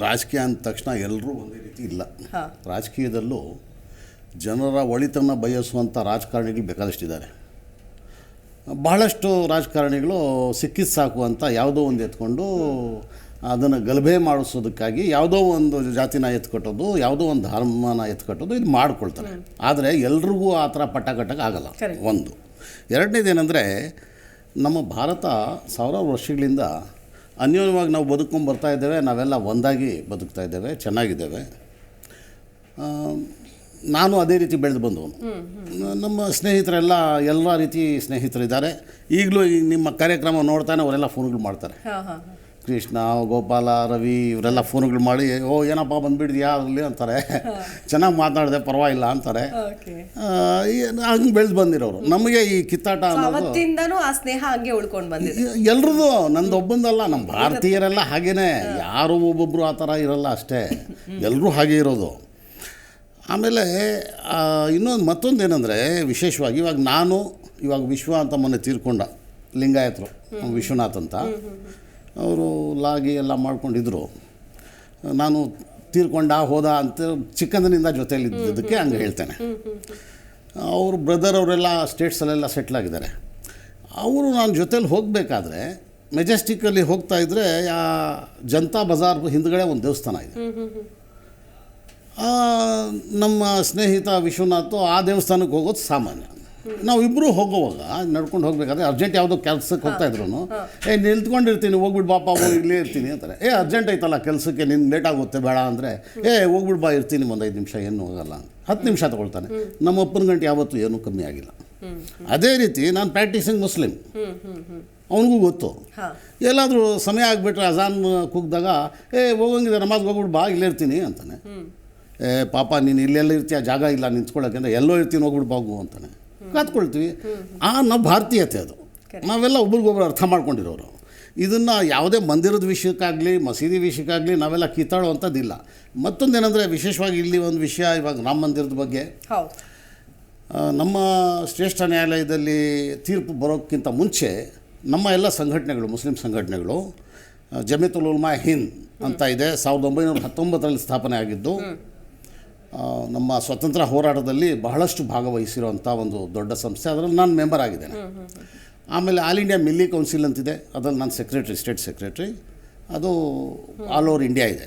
ರಾಜಕೀಯ ಅಂದ ತಕ್ಷಣ ಎಲ್ಲರೂ ಒಂದೇ ರೀತಿ ಇಲ್ಲ. ರಾಜಕೀಯದಲ್ಲೂ ಜನರ ಒಳಿತನ್ನು ಬಯಸುವಂಥ ರಾಜಕಾರಣಿಗಳು ಬೇಕಾದಷ್ಟಿದ್ದಾರೆ. ಬಹಳಷ್ಟು ರಾಜಕಾರಣಿಗಳು ಸಿಕ್ಕಿದ್ದು ಸಾಕು ಅಂತ ಯಾವುದೋ ಒಂದು ಎತ್ಕೊಂಡು ಅದನ್ನು ಗಲಭೆ ಮಾಡಿಸೋದಕ್ಕಾಗಿ ಯಾವುದೋ ಒಂದು ಜಾತಿನ ಎತ್ಕಟ್ಟೋದು ಯಾವುದೋ ಒಂದು ಧರ್ಮನ ಎತ್ಕಟ್ಟೋದು ಇದು ಮಾಡ್ಕೊಳ್ತಾರೆ. ಆದರೆ ಎಲ್ರಿಗೂ ಆ ಥರ ಪಟ್ಟ ಕಟ್ಟಕ್ಕೆ ಆಗಲ್ಲ. ಒಂದು. ಎರಡನೇದೇನೆಂದರೆ ನಮ್ಮ ಭಾರತ ಸಾವಿರಾರು ವರ್ಷಗಳಿಂದ ಅನ್ಯೋನ್ಯವಾಗಿ ನಾವು ಬದುಕೊಂಡು ಬರ್ತಾ ಇದ್ದೇವೆ ನಾವೆಲ್ಲ ಒಂದಾಗಿ ಬದುಕ್ತಾ ಇದ್ದೇವೆ ಚೆನ್ನಾಗಿದ್ದೇವೆ. ನಾನು ಅದೇ ರೀತಿ ಬೆಳೆದು ಬಂದವನು. ನಮ್ಮ ಸ್ನೇಹಿತರೆಲ್ಲ ಎಲ್ಲ ರೀತಿ ಸ್ನೇಹಿತರಿದ್ದಾರೆ. ಈಗಲೂ ನಿಮ್ಮ ಕಾರ್ಯಕ್ರಮ ನೋಡ್ತಾನೆ ಅವರೆಲ್ಲ ಫೋನ್ಗಳು ಮಾಡ್ತಾರೆ. ಕೃಷ್ಣ ಗೋಪಾಲ ರವಿ ಇವರೆಲ್ಲ ಫೋನ್ಗಳು ಮಾಡಿ ಓ ಏನಪ್ಪ ಬಂದುಬಿಡಿದ್ಯಾ ಅಲ್ಲಿ ಅಂತಾರೆ. ಚೆನ್ನಾಗಿ ಮಾತಾಡಿದೆ ಪರವಾಗಿಲ್ಲ ಅಂತಾರೆ. ಹಂಗೆ ಬೆಳೆದು ಬಂದಿರೋರು. ನಮಗೆ ಈ ಕಿತ್ತಾಟ ಅನ್ನೋದು ಆ ಸ್ನೇಹ ಹಂಗೆ ಉಳ್ಕೊಂಡು ಬಂದಿದೆ. ಎಲ್ರದ್ದು ನಂದು ಒಬ್ಬಂದಲ್ಲ ನಮ್ಮ ಭಾರತೀಯರೆಲ್ಲ ಹಾಗೇನೆ. ಯಾರು ಒಬ್ಬೊಬ್ಬರು ಆ ಥರ ಇರಲ್ಲ ಅಷ್ಟೇ. ಎಲ್ಲರೂ ಹಾಗೆ ಇರೋದು. ಆಮೇಲೆ ಇನ್ನೊಂದು ಮತ್ತೊಂದು ಏನಂದರೆ ವಿಶೇಷವಾಗಿ ಇವಾಗ ನಾನು ಇವಾಗ ವಿಶ್ವ ಅಂತ ಮೊನ್ನೆ ತೀರ್ಕೊಂಡ ಲಿಂಗಾಯತರು ವಿಶ್ವನಾಥ್ ಅಂತ. ಅವರು ಲಾಗಿ ಎಲ್ಲ ಮಾಡ್ಕೊಂಡಿದ್ರು. ನಾನು ತೀರ್ಕೊಂಡ ಹೋದ ಅಂತ ಚಿಕ್ಕಂದಿನಿಂದ ಜೊತೆಯಲ್ಲಿ ಇದ್ದಿದ್ದಕ್ಕೆ ಹಂಗೆ ಹೇಳ್ತೇನೆ. ಅವ್ರ ಬ್ರದರ್ ಅವರೆಲ್ಲ ಸ್ಟೇಟ್ಸಲ್ಲೆಲ್ಲ ಸೆಟ್ಲ್ ಆಗಿದ್ದಾರೆ. ಅವರು ನಾನು ಜೊತೇಲಿ ಹೋಗಬೇಕಾದ್ರೆ ಮೆಜೆಸ್ಟಿಕ್ಕಲ್ಲಿ ಹೋಗ್ತಾ ಇದ್ದರೆ ಆ ಜನತಾ ಬಜಾರ್ ಹಿಂದ್ಗಡೆ ಒಂದು ದೇವಸ್ಥಾನ ಇದೆ. ನಮ್ಮ ಸ್ನೇಹಿತ ವಿಶ್ವನಾಥ್ ಆ ದೇವಸ್ಥಾನಕ್ಕೆ ಹೋಗೋದು ಸಾಮಾನ್ಯ. ನಾವು ಇಬ್ಬರು ಹೋಗುವಾಗ ನಡ್ಕೊಂಡು ಹೋಗ್ಬೇಕಾದ್ರೆ ಅರ್ಜೆಂಟ್ ಯಾವುದೋ ಕೆಲಸಕ್ಕೆ ಹೋಗ್ತಾ ಇದ್ರು ಏ ನಿಂತ್ಕೊಂಡಿರ್ತೀನಿ ಹೋಗ್ಬಿಟ್ಟು ಬಾಪ ಹೋಗಿ ಇಲ್ಲೇ ಇರ್ತೀನಿ ಅಂತಾರೆ. ಏ ಅರ್ಜೆಂಟ್ ಐತಲ್ಲ ಕೆಲಸಕ್ಕೆ ನಿನ್ನ ಲೇಟ್ ಆಗುತ್ತೆ ಬೇಡ ಅಂದರೆ ಏ ಹೋಗ್ಬಿಟ್ಟು ಬಾ ಇರ್ತೀನಿ ಒಂದು ಐದು ನಿಮಿಷ ಏನು ಹೋಗಲ್ಲ ಹತ್ತು ನಿಮಿಷ ತಗೊಳ್ತಾನೆ. ನಮ್ಮ ಅಪ್ಪನ ಗಂಟೆ ಯಾವತ್ತೂ ಏನೂ ಕಮ್ಮಿ ಆಗಿಲ್ಲ. ಅದೇ ರೀತಿ ನಾನು ಪ್ರಾಕ್ಟೀಸಿಂಗ್ ಹ್ಮ್ ಅವನಿಗೂ ಗೊತ್ತು. ಎಲ್ಲಾದರೂ ಸಮಯ ಆಗಿಬಿಟ್ರೆ ಅಜಾನ್ ಕೂಗಿದಾಗ ಏ ಹೋಗಂಗಿದೆ ನಮಾಜ್ಗೆ ಹೋಗ್ಬಿಟ್ಟು ಬಾ ಇಲ್ಲೇ ಇರ್ತೀನಿ ಅಂತಾನೆ. ಏ ಪಾಪ ನೀನು ಇಲ್ಲೆಲ್ಲ ಇರ್ತೀಯ ಜಾಗ ಇಲ್ಲ ನಿಂತ್ಕೊಳ್ಳೋಕೆ ಅಂದರೆ ಎಲ್ಲೋ ಇರ್ತೀನಿ ಹೋಗ್ಬಿಟ್ಟು ಬಾಗು ಅಂತಾನೆ. ಕಾತ್ಕೊಳ್ತೀವಿ ಆ ನಾವು ಭಾರತೀಯತೆ ಅದು. ನಾವೆಲ್ಲ ಒಬ್ರಿಗೊಬ್ರು ಅರ್ಥ ಮಾಡ್ಕೊಂಡಿರೋರು. ಇದನ್ನು ಯಾವುದೇ ಮಂದಿರದ ವಿಷಯಕ್ಕಾಗಲಿ ಮಸೀದಿ ವಿಷಯಕ್ಕಾಗಲಿ ನಾವೆಲ್ಲ ಕಿತ್ತಾಡುವಂಥದ್ದಿಲ್ಲ. ಮತ್ತೊಂದೇನೆಂದರೆ ವಿಶೇಷವಾಗಿ ಇಲ್ಲಿ ಒಂದು ವಿಷಯ ಇವಾಗ ರಾಮ ಮಂದಿರದ ಬಗ್ಗೆ. ನಮ್ಮ ಶ್ರೇಷ್ಠ ನ್ಯಾಯಾಲಯದಲ್ಲಿ ತೀರ್ಪು ಬರೋಕ್ಕಿಂತ ಮುಂಚೆ ನಮ್ಮ ಎಲ್ಲ ಸಂಘಟನೆಗಳು ಮುಸ್ಲಿಂ ಸಂಘಟನೆಗಳು ಜಮೀತುಲ್ ಉಲ್ಮಾ ಹಿಂದ್ ಅಂತ ಇದೆ. ಸಾವಿರದ ಒಂಬೈನೂರ ಹತ್ತೊಂಬತ್ತರಲ್ಲಿ ಸ್ಥಾಪನೆ ಆಗಿದ್ದು ನಮ್ಮ ಸ್ವತಂತ್ರ ಹೋರಾಟದಲ್ಲಿ ಬಹಳಷ್ಟು ಭಾಗವಹಿಸಿರುವಂಥ ಒಂದು ದೊಡ್ಡ ಸಂಸ್ಥೆ. ಅದರಲ್ಲಿ ನಾನು ಮೆಂಬರ್ ಆಗಿದ್ದೇನೆ. ಆಮೇಲೆ ಆಲ್ ಇಂಡಿಯಾ ಮಿಲ್ಲಿ ಕೌನ್ಸಿಲ್ ಅಂತಿದೆ. ಅದರಲ್ಲಿ ನಾನು ಸೆಕ್ರೆಟ್ರಿ ಸ್ಟೇಟ್ ಸೆಕ್ರೆಟ್ರಿ ಅದು ಆಲ್ ಓವರ್ ಇಂಡಿಯಾ ಇದೆ.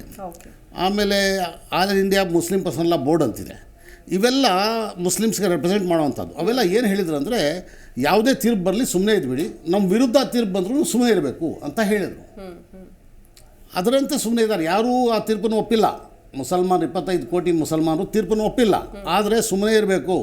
ಆಮೇಲೆ all India Muslim personal law board ಅಂತಿದೆ. ಇವೆಲ್ಲ ಮುಸ್ಲಿಮ್ಸ್ಗೆ ರೆಪ್ರೆಸೆಂಟ್ ಮಾಡುವಂಥದ್ದು. ಅವೆಲ್ಲ ಏನು ಹೇಳಿದ್ರು ಅಂದರೆ ಯಾವುದೇ ತೀರ್ಪು ಬರಲಿ ಸುಮ್ಮನೆ ಇದ್ಬಿಡಿ. ನಮ್ಮ ವಿರುದ್ಧ ತೀರ್ಪು ಬಂದರೂ ಸುಮ್ಮನೆ ಇರಬೇಕು ಅಂತ ಹೇಳಿದರು. ಅದರಂತೆ ಸುಮ್ಮನೆ ಇದ್ದಾರೆ. ಯಾರೂ ಆ ತೀರ್ಪನ್ನು ಒಪ್ಪಿಲ್ಲ. ಮುಸಲ್ಮಾನ್ ಇಪ್ಪತ್ತೈದು ಕೋಟಿ ಮುಸಲ್ಮಾನರು ತೀರ್ಪನ್ನು ಒಪ್ಪಿಲ್ಲ. ಆದರೆ ಸುಮ್ಮನೆ ಇರಬೇಕು,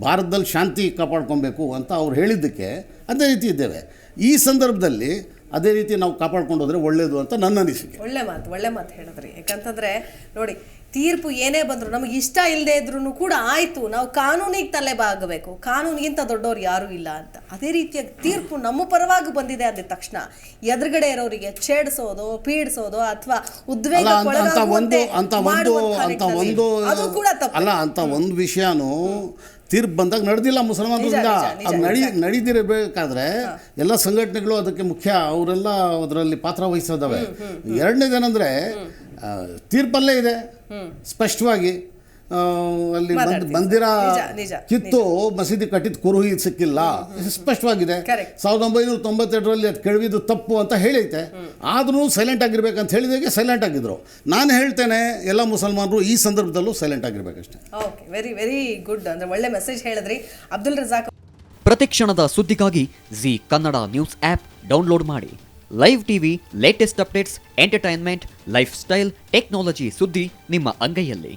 ಭಾರತದಲ್ಲಿ ಶಾಂತಿ ಕಾಪಾಡ್ಕೊಬೇಕು ಅಂತ ಅವ್ರು ಹೇಳಿದ್ದಕ್ಕೆ ಅದೇ ರೀತಿ ಇದ್ದೇವೆ. ಈ ಸಂದರ್ಭದಲ್ಲಿ ಅದೇ ರೀತಿ ನಾವು ಕಾಪಾಡ್ಕೊಂಡು ಹೋದ್ರೆ ಒಳ್ಳೆಯದು ಅಂತ ನನ್ನ ಅನಿಸಿಕೆ. ಒಳ್ಳೆ ಮಾತು ಒಳ್ಳೆ ಮಾತು ಹೇಳಿದ್ರಿ. ಯಾಕಂತಂದ್ರೆ ನೋಡಿ ತೀರ್ಪು ಏನೇ ಬಂದ್ರು ನಮಗೆ ಇಷ್ಟ ಇಲ್ಲದೆ ಇದ್ರೂ ಕೂಡ ಆಯ್ತು. ನಾವು ಕಾನೂನಿಗೆ ತಲೆ ಬಾಗಬೇಕು. ಕಾನೂನಿಗಿಂತ ದೊಡ್ಡವ್ರು ಯಾರೂ ಇಲ್ಲ ಅಂತ. ಅದೇ ರೀತಿಯ ತೀರ್ಪು ನಮ್ಮ ಪರವಾಗಿ ಬಂದಿದೆ ಅಂದ ತಕ್ಷಣ ಎದುರುಗಡೆ ಇರೋರಿಗೆ ಛೇಡಿಸೋದು ಪೀಡಿಸೋದು ಅಥವಾ ಉದ್ವೇಗ ಅಲ್ಲ ಅಂತ ಅಂತ ಒಂದು ಅಂತ ಒಂದು ಅಂತ ಒಂದು ಅದು ಕೂಡ ತಪ್ಪು. ಅಲ್ಲ ಅಂತ ಒಂದು ವಿಷಯನೂ ತೀರ್ಪು ಬಂದಾಗ ನಡೆದಿಲ್ಲ ಮುಸಲ್ಮಾನರಿಂದ ಅದು ನಡಿ ನಡೀದಿರಬೇಕಾದ್ರೆ ಎಲ್ಲ ಸಂಘಟನೆಗಳು ಅದಕ್ಕೆ ಮುಖ್ಯ ಅವರೆಲ್ಲ ಅದರಲ್ಲಿ ಪಾತ್ರ ವಹಿಸೋದವೆ. ಎರಡನೇದೇನೆಂದರೆ ತೀರ್ಪಲ್ಲೇ ಇದೆ. ಸ್ಪಷ್ಟವಾಗಿ ಅಲ್ಲಿ ಮಂದಿರ ಮಾತಾಡ್ತೀನಿ. ನಿಜ, ನಿಜ, ಕಿತ್ತು ಮಸೀದಿ ಕಟ್ಟಿದ ಕುರುಹಿ ಸಿಕ್ಕಿಲ್ಲ. ಸ್ಪಷ್ಟವಾಗಿದೆ. ಸಾವಿರದ ಒಂಬೈನೂರ ತೊಂಬತ್ತೆರಡರಲ್ಲಿ ಅದು ಕೆಳವಿದ್ದು ತಪ್ಪು ಅಂತ ಹೇಳೈತೆ. ಆದರೂ ಸೈಲೆಂಟ್ ಆಗಿರ್ಬೇಕಂತ ಹೇಳಿದಾಗೆ ಸೈಲೆಂಟ್ ಆಗಿದ್ರು. ನಾನು ಹೇಳ್ತೇನೆ ಎಲ್ಲ ಮುಸಲ್ಮಾನರು ಈ ಸಂದರ್ಭದಲ್ಲೂ ಸೈಲೆಂಟ್ ಆಗಿರ್ಬೇಕಷ್ಟೇ. ಓಕೆ ವೆರಿ ವೆರಿ ಗುಡ್ ಅಂದ್ರೆ ಒಳ್ಳೆ ಮೆಸೇಜ್ ಹೇಳಿದ್ರಿ. ಅಬ್ದುಲ್ ರಜಾಕ್ ಪ್ರತಿಕ್ಷಣದ ಸುದ್ದಿಗಾಗಿ Zee Kannada news app download ಮಾಡಿ. Live TV latest updates entertainment lifestyle technology ಸುದ್ದಿ ನಿಮ್ಮ ಅಂಗೈಯಲ್ಲಿ.